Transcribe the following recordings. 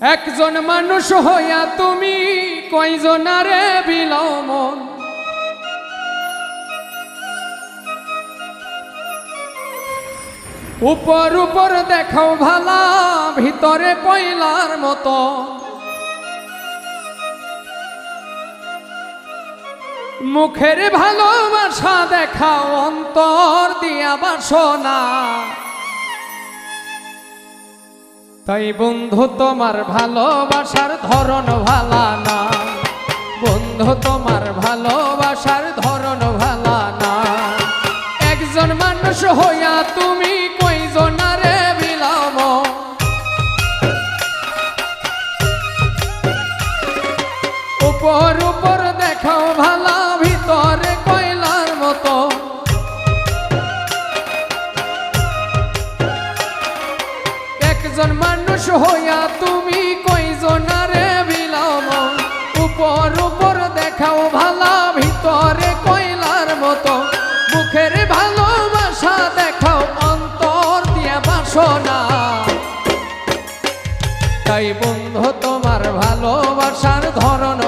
একজন মানুষ হইয়া তুমি কয়জনারে বিলমন উপর উপর দেখাও ভালা, ভিতরে কয়লার মতো। মুখের ভালোবাসা দেখাও, অন্তর দিয়া বাসনা। তাই বন্ধু, তোমার ভালোবাসার ধরন ভালা না। বন্ধু, তোমার ভালোবাসার ধরন ভালা না। একজন মানুষ হইয়া তুমি কইজনারে বিলাম উপর হইয়া তুমি কইজনারে বিলাম উপর উপর দেখাও ভালা, ভিতরে কইলার মতো। মুখের ভালোবাসা দেখাও, অন্তর দিয়া বাসনা। তাই বন্ধু, তোমার ভালোবাসার ধরন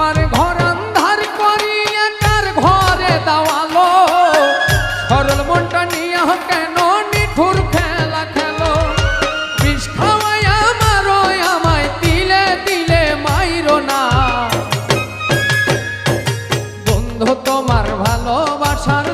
আমার ঘর আন্ধার করিয়া তার ঘরে দাওয়ালো সরল মনটা নিয়ে কেন নিঠুর খেলা খেলো? বিষ খাওয়াই আমার আমায় দিলে দিলে মাইর না। বন্ধু, তোমার ভালোবাসার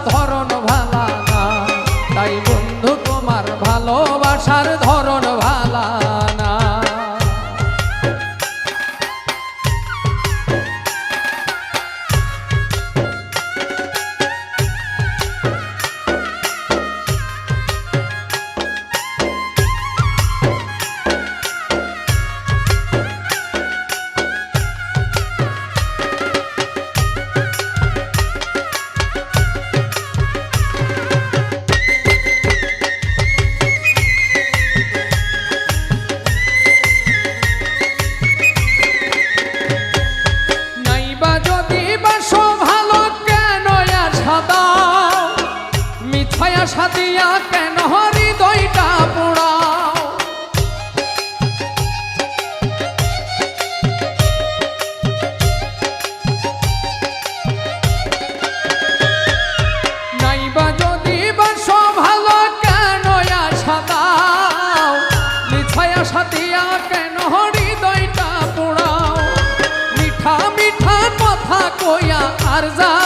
মিছায় আশা দিয়া কেন হৃদয়টা পোড়াও? নাইবা যদি বাসো ভালো, কেন আশা দাও? মিছায় আশা দিয়া কেন হৃদয়টা পোড়াও? মিঠা মিঠা কথা কইয়া আর জ্বালাতন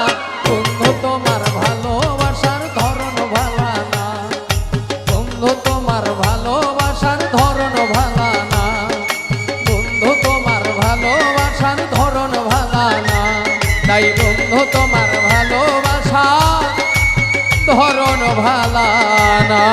তোমার ভালোবাসা ধরন ভালা না।